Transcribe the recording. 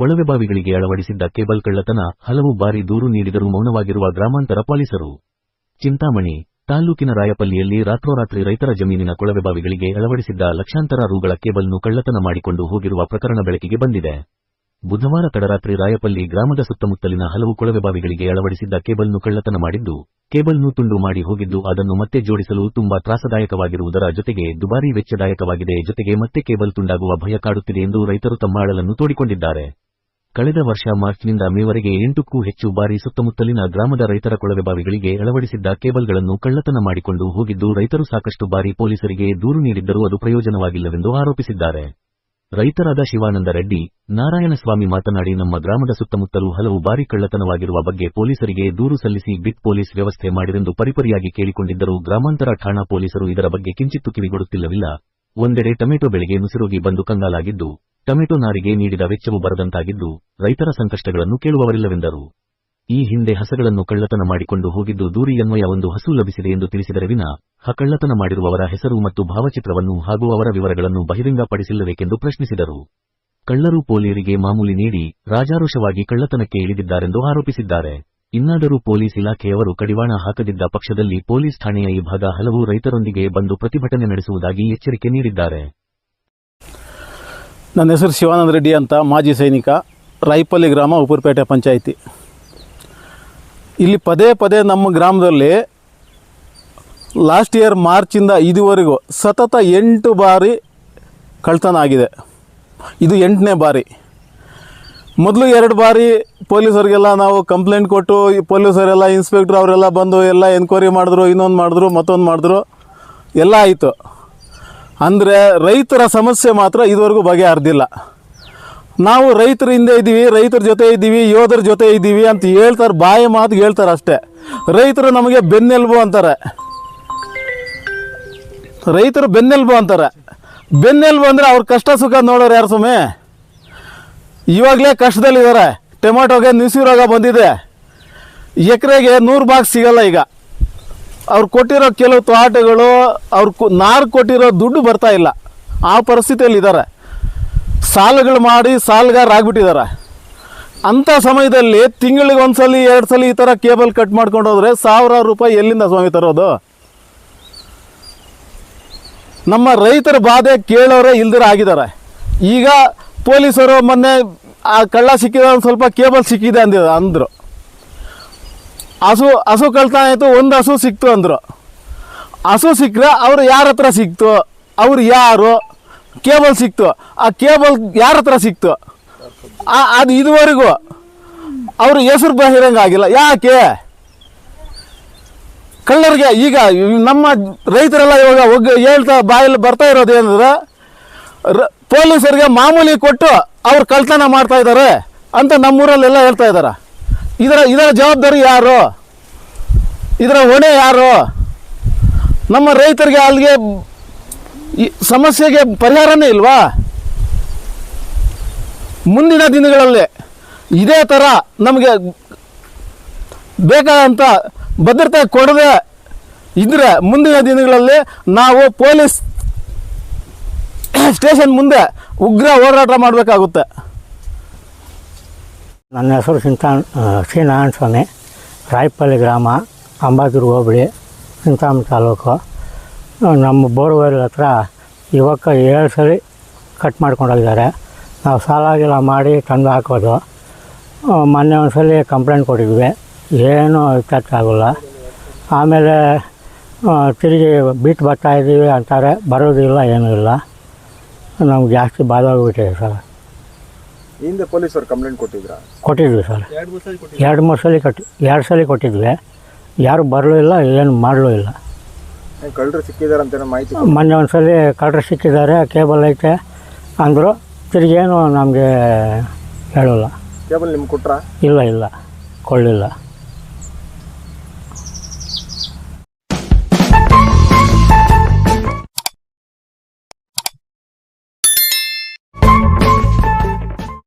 ಕೊಳವೆ ಬಾವಿಗಳಿಗೆ ಅಳವಡಿಸಿದ್ದ ಕೇಬಲ್ ಕಳ್ಳತನ ಹಲವು ಬಾರಿ ದೂರು ನೀಡಿದರೂ ಮೌನವಾಗಿರುವ ಗ್ರಾಮಾಂತರ ಪೊಲೀಸರು. ಚಿಂತಾಮಣಿ ತಾಲ್ಲೂಕಿನ ರಾಯಪಲ್ಲಿಯಲ್ಲಿ ರಾತ್ರೋರಾತ್ರಿ ರೈತರ ಜಮೀನಿನ ಕೊಳವೆ ಬಾವಿಗಳಿಗೆ ಅಳವಡಿಸಿದ್ದ ಲಕ್ಷಾಂತರ ರೂಗಳ ಕೇಬಲ್ನು ಕಳ್ಳತನ ಮಾಡಿಕೊಂಡು ಹೋಗಿರುವ ಪ್ರಕರಣ ಬೆಳಕಿಗೆ ಬಂದಿದೆ. ಬುಧವಾರ ತಡರಾತ್ರಿ ರಾಯಪಲ್ಲಿ ಗ್ರಾಮದ ಸುತ್ತಮುತ್ತಲಿನ ಹಲವು ಕೊಳವೆ ಬಾವಿಗಳಿಗೆ ಅಳವಡಿಸಿದ್ದ ಕೇಬಲ್ನು ಕಳ್ಳತನ ಮಾಡಿದ್ದು ಕೇಬಲ್ನು ತುಂಡು ಮಾಡಿ ಹೋಗಿದ್ದು ಅದನ್ನು ಮತ್ತೆ ಜೋಡಿಸಲು ತುಂಬಾ ತ್ರಾಸದಾಯಕವಾಗಿರುವುದರ ಜೊತೆಗೆ ದುಬಾರಿ ವೆಚ್ಚದಾಯಕವಾಗಿದೆ ಜೊತೆಗೆ ಮತ್ತೆ ಕೇಬಲ್ ತುಂಡಾಗುವ ಭಯ ಕಾಡುತ್ತಿದೆ ಎಂದು ರೈತರು ತಮ್ಮ ಅಳಲನ್ನು ತೋಡಿಕೊಂಡಿದ್ದಾರೆ. ಕಳೆದ ವರ್ಷ ಮಾರ್ಚ್ನಿಂದ ಮೇವರೆಗೆ ಎಂಟಕ್ಕೂ ಹೆಚ್ಚು ಬಾರಿ ಸುತ್ತಮುತ್ತಲಿನ ಗ್ರಾಮದ ರೈತರ ಕೊಳವೆ ಬಾವಿಗಳಿಗೆ ಅಳವಡಿಸಿದ್ದ ಕೇಬಲ್ಗಳನ್ನು ಕಳ್ಳತನ ಮಾಡಿಕೊಂಡು ಹೋಗಿದ್ದು ರೈತರು ಸಾಕಷ್ಟು ಬಾರಿ ಪೊಲೀಸರಿಗೆ ದೂರು ನೀಡಿದ್ದರೂ ಅದು ಪ್ರಯೋಜನವಾಗಿಲ್ಲವೆಂದು ಆರೋಪಿಸಿದ್ದಾರೆ. ರೈತರಾದ ಶಿವಾನಂದ ರೆಡ್ಡಿ, ನಾರಾಯಣಸ್ವಾಮಿ ಮಾತನಾಡಿ ನಮ್ಮ ಗ್ರಾಮದ ಸುತ್ತಮುತ್ತಲೂ ಹಲವು ಬಾರಿ ಕಳ್ಳತನವಾಗಿರುವ ಬಗ್ಗೆ ಪೊಲೀಸರಿಗೆ ದೂರು ಸಲ್ಲಿಸಿ ಬಿಟ್ ಪೊಲೀಸ್ ವ್ಯವಸ್ಥೆ ಮಾಡಿರೆಂದು ಪರಿಪರಿಯಾಗಿ ಕೇಳಿಕೊಂಡಿದ್ದರೂ ಗ್ರಾಮಾಂತರ ಠಾಣಾ ಪೊಲೀಸರು ಇದರ ಬಗ್ಗೆ ಕಿಂಚಿತ್ತೂ ಕಿವಿಗೊಡುತ್ತಿಲ್ಲವಿಲ್ಲ. ಒಂದೆಡೆ ಟೊಮೆಟೊ ಬೆಳೆಗೆ ನುಸಿರೋಗಿ ಬಂದು ಕಂಗಾಲಾಗಿದ್ದು ಟೊಮೆಟೊ ನಾರಿಗೆ ನೀಡಿದ ವೆಚ್ಚವು ಬರದಂತಾಗಿದ್ದು, ರೈತರ ಸಂಕಷ್ಟಗಳನ್ನು ಕೇಳುವವರಿಲ್ಲವೆಂದರು. ಈ ಹಿಂದೆ ಹಸಗಳನ್ನು ಕಳ್ಳತನ ಮಾಡಿಕೊಂಡು ಹೋಗಿದ್ದು ದೂರಿಯನ್ವಯ ಒಂದು ಹಸು ಲಭಿಸಿದೆ ಎಂದು ತಿಳಿಸಿದರೆ ವಿನ, ಹ ಕಳ್ಳತನ ಮಾಡಿರುವವರ ಹೆಸರು ಮತ್ತು ಭಾವಚಿತ್ರವನ್ನು ಹಾಗೂ ಅವರ ವಿವರಗಳನ್ನು ಬಹಿರಂಗಪಡಿಸಿಲ್ಲಬೇಕೆಂದು ಪ್ರಶ್ನಿಸಿದರು. ಕಳ್ಳರು ಪೊಲೀಯರಿಗೆ ಮಾಮೂಲಿ ನೀಡಿ, ರಾಜಾರೋಷವಾಗಿ ಕಳ್ಳತನಕ್ಕೆ ಇಳಿದಿದ್ದಾರೆಂದು ಆರೋಪಿಸಿದ್ದಾರೆ. ಇನ್ನಾದರೂ ಪೊಲೀಸ್ ಇಲಾಖೆಯವರು ಕಡಿವಾಣ ಹಾಕದಿದ್ದ ಪಕ್ಷದಲ್ಲಿ ಪೊಲೀಸ್ ಠಾಣೆಯ ಈ ಭಾಗ ಹಲವು ರೈತರೊಂದಿಗೆ ಬಂದು ಪ್ರತಿಭಟನೆ ನಡೆಸುವುದಾಗಿ ಎಚ್ಚರಿಕೆ ನೀಡಿದ್ದಾರೆ. ನನ್ನ ಹೆಸರು ಶಿವಾನಂದ ರೆಡ್ಡಿ ಅಂತ ಮಾಜಿ ಸೈನಿಕ, ರಾಯಪಲ್ಲಿ ಗ್ರಾಮ ಉಪರ್ಪೇಟೆ ಪಂಚಾಯಿತಿ. ಇಲ್ಲಿ ಪದೇ ಪದೇ ನಮ್ಮ ಗ್ರಾಮದಲ್ಲಿ ಲಾಸ್ಟ್ ಇಯರ್ ಮಾರ್ಚಿಂದ ಇದುವರೆಗೂ ಸತತ ಎಂಟು ಬಾರಿ ಕಳ್ತನ ಆಗಿದೆ. ಇದು ಎಂಟನೇ ಬಾರಿ. ಮೊದಲು ಎರಡು ಬಾರಿ ಪೊಲೀಸರಿಗೆಲ್ಲ ನಾವು ಕಂಪ್ಲೇಂಟ್ ಕೊಟ್ಟು ಪೊಲೀಸರೆಲ್ಲ ಇನ್ಸ್ಪೆಕ್ಟ್ರ್ ಅವರೆಲ್ಲ ಬಂದು ಎಲ್ಲ ಎನ್ಕ್ವೈರಿ ಮಾಡಿದ್ರು, ಇನ್ನೊಂದು ಮಾಡಿದ್ರು, ಮತ್ತೊಂದು ಮಾಡಿದ್ರು. ಎಲ್ಲ ಆಯಿತು. ಅಂದರೆ ರೈತರ ಸಮಸ್ಯೆ ಮಾತ್ರ ಇದುವರೆಗೂ ಬಗೆಹರಿದಿಲ್ಲ. ನಾವು ರೈತರ ಹಿಂದೆ ಇದ್ದೀವಿ, ರೈತರ ಜೊತೆ ಇದ್ದೀವಿ, ಯೋಧರ ಜೊತೆ ಇದ್ದೀವಿ ಅಂತ ಹೇಳ್ತಾರೆ, ಬಾಯಿ ಮಾತು ಹೇಳ್ತಾರೆ ಅಷ್ಟೇ. ರೈತರು ನಮಗೆ ಬೆನ್ನೆಲುಬು ಅಂತಾರೆ. ರೈತರು ಬೆನ್ನೆಲುಬು ಅಂತಾರೆ. ಬೆನ್ನೆಲುಬು ಅಂದರೆ ಅವ್ರ ಕಷ್ಟ ಸುಖ ನೋಡೋರು ಯಾರು ಸುಮ್ಮನೆ ಇವಾಗಲೇ ಕಷ್ಟದಲ್ಲಿದ್ದಾರೆ. ಟೊಮ್ಯಾಟೋಗೆ ನುಸಿ ರೋಗ ಬಂದಿದೆ. ಎಕರೆಗೆ ನೂರು ಬಾಕ್ಸ್ ಸಿಗಲ್ಲ ಈಗ. ಅವ್ರು ಕೊಟ್ಟಿರೋ ಕೆಲವು ತೋಟಗಳು, ಅವ್ರು ನಾರು ಕೊಟ್ಟಿರೋ ದುಡ್ಡು ಬರ್ತಾ ಇಲ್ಲ. ಆ ಪರಿಸ್ಥಿತಿಯಲ್ಲಿ ಇದ್ದಾರೆ ಸಾಲಗಳು ಮಾಡಿ ಸಾಲಗಾರ ಆಗ್ಬಿಟ್ಟಿದ್ದಾರೆ. ಅಂಥ ಸಮಯದಲ್ಲಿ ತಿಂಗಳಿಗೆ ಸಲ ಎರಡು ಸಲ ಈ ಥರ ಕೇಬಲ್ ಕಟ್ ಮಾಡ್ಕೊಂಡು ಹೋದ್ರೆ ಸಾವಿರಾರು ರೂಪಾಯಿ ಎಲ್ಲಿಂದ ಸ್ವಾಮಿ ತರೋದು? ನಮ್ಮ ರೈತರ ಬಾಧೆ ಕೇಳೋರೇ ಇಲ್ದಿರ ಆಗಿದ್ದಾರೆ. ಈಗ ಪೊಲೀಸರು ಮೊನ್ನೆ ಆ ಕಳ್ಳ ಸಿಕ್ಕಿದ, ಒಂದು ಸ್ವಲ್ಪ ಕೇಬಲ್ ಸಿಕ್ಕಿದೆ ಅಂದಿದ್ದ ಅಂದರು. ಹಸು ಹಸು ಕಳ್ತನ ಆಯಿತು ಒಂದು ಹಸು ಸಿಕ್ತು ಅಂದರು. ಹಸು ಸಿಕ್ಕರೆ ಅವರು ಯಾರ ಹತ್ರ ಸಿಕ್ತು? ಅವ್ರು ಯಾರು? ಕೇಬಲ್ ಸಿಕ್ತು. ಆ ಕೇಬಲ್ ಯಾರ ಹತ್ರ ಸಿಕ್ತು? ಅದು ಇದುವರೆಗೂ ಅವರು ಹೆಸರು ಬಹಿರಂಗ ಆಗಿಲ್ಲ ಯಾಕೆ? ಕಳ್ಳರಿಗೆ ಈಗ ನಮ್ಮ ರೈತರೆಲ್ಲ ಇವಾಗ ಒಗ್ಗ ಹೇಳ್ತಾ ಬಾಯಲ್ಲಿ ಬರ್ತಾ ಇರೋದು ಏನಂದ್ರೆ ಪೊಲೀಸರಿಗೆ ಮಾಮೂಲಿ ಕೊಟ್ಟು ಅವ್ರು ಕಳ್ತನ ಮಾಡ್ತಾ ಇದ್ದಾರೆ ಅಂತ ನಮ್ಮೂರಲ್ಲೆಲ್ಲ ಹೇಳ್ತಾ ಇದ್ದಾರೆ ಇದರ ಇದರ ಜವಾಬ್ದಾರಿ ಯಾರು? ಇದರ ಹೊಣೆ ಯಾರು? ನಮ್ಮ ರೈತರಿಗೆ ಅಲ್ಲಿಗೆ ಸಮಸ್ಯೆಗೆ ಪರಿಹಾರನೇ ಇಲ್ವಾ? ಮುಂದಿನ ದಿನಗಳಲ್ಲಿ ಇದೇ ಥರ ನಮಗೆ ಬೇಕಾದಂಥ ಭದ್ರತೆ ಕೊಡದೆ ಇದ್ರೆ ಮುಂದಿನ ದಿನಗಳಲ್ಲಿ ನಾವು ಪೊಲೀಸ್ ಸ್ಟೇಷನ್ ಮುಂದೆ ಉಗ್ರ ಹೋರಾಟ ಮಾಡಬೇಕಾಗುತ್ತೆ. ನನ್ನ ಹೆಸರು ಚಿಂತಾನ್ ಶ್ರೀನಾರಾಯಣ ಸ್ವಾಮಿ, ರಾಯಪಲ್ಲಿ ಗ್ರಾಮ ಅಂಬಾದೂರು ಹೋಬಳಿ, ಚಿಂತಾಮಣಿ ತಾಲೂಕು. ನಮ್ಮ ಬೋರ್ವೆಲ್ ಹತ್ರ ಯುವಕ ಏಳು ಸರಿ ಕಟ್ ಮಾಡ್ಕೊಂಡೋಗಿದ್ದಾರೆ ನಾವು ಸಾಲಾಗಿಲ್ಲ ಮಾಡಿ ತಂದು ಹಾಕೋದು. ಮೊನ್ನೆ ಒಂದು ಸಲ ಕಂಪ್ಲೇಂಟ್ ಕೊಟ್ಟಿದ್ವಿ. ಏನೂ ಇತ್ಯರ್ಥ ಆಗೋಲ್ಲ. ಆಮೇಲೆ ತಿರುಗಿ ಬಿಟ್ಟು ಬರ್ತಾ ಇದ್ದೀವಿ ಅಂತಾರೆ. ಬರೋದಿಲ್ಲ, ಏನೂ ಇಲ್ಲ. ನಮ್ಗೆ ಜಾಸ್ತಿ ಬಾಧೋಗ್ಬಿಟ್ಟಿದೆ ಸರ್. ಹಿಂದೆ ಪೊಲೀಸರು ಕಂಪ್ಲೇಂಟ್ ಕೊಟ್ಟಿದ್ರಾ? ಕೊಟ್ಟಿದ್ವಿ ಸರ್. ಎರಡು ಮೂರು ಸಲ ಕೊಟ್ಟು ಎರಡು ಸಲ ಕೊಟ್ಟಿದ್ವಿ. ಯಾರು ಬರಲೂ ಇಲ್ಲ ಏನು ಮಾಡಲೂ ಇಲ್ಲ. ಕಳ್ಳರು ಸಿಕ್ಕಿದ್ದಾರೆ ಅಂತ ಮಾಹಿತಿ ಮೊನ್ನೆ ಒಂದು ಸಲ ಕಳ್ರು ಸಿಕ್ಕಿದ್ದಾರೆ ಕೇಬಲ್ ಐತೆ ಅಂದರು ತಿರುಗೇನು ನಮಗೆ ಹೇಳಲ್ಲ. ಕೇಬಲ್ ನಿಮ್ಗೆ ಕೊಟ್ರಾ? ಇಲ್ಲ ಇಲ್ಲ ಕೊಳ್ಳಿಲ್ಲ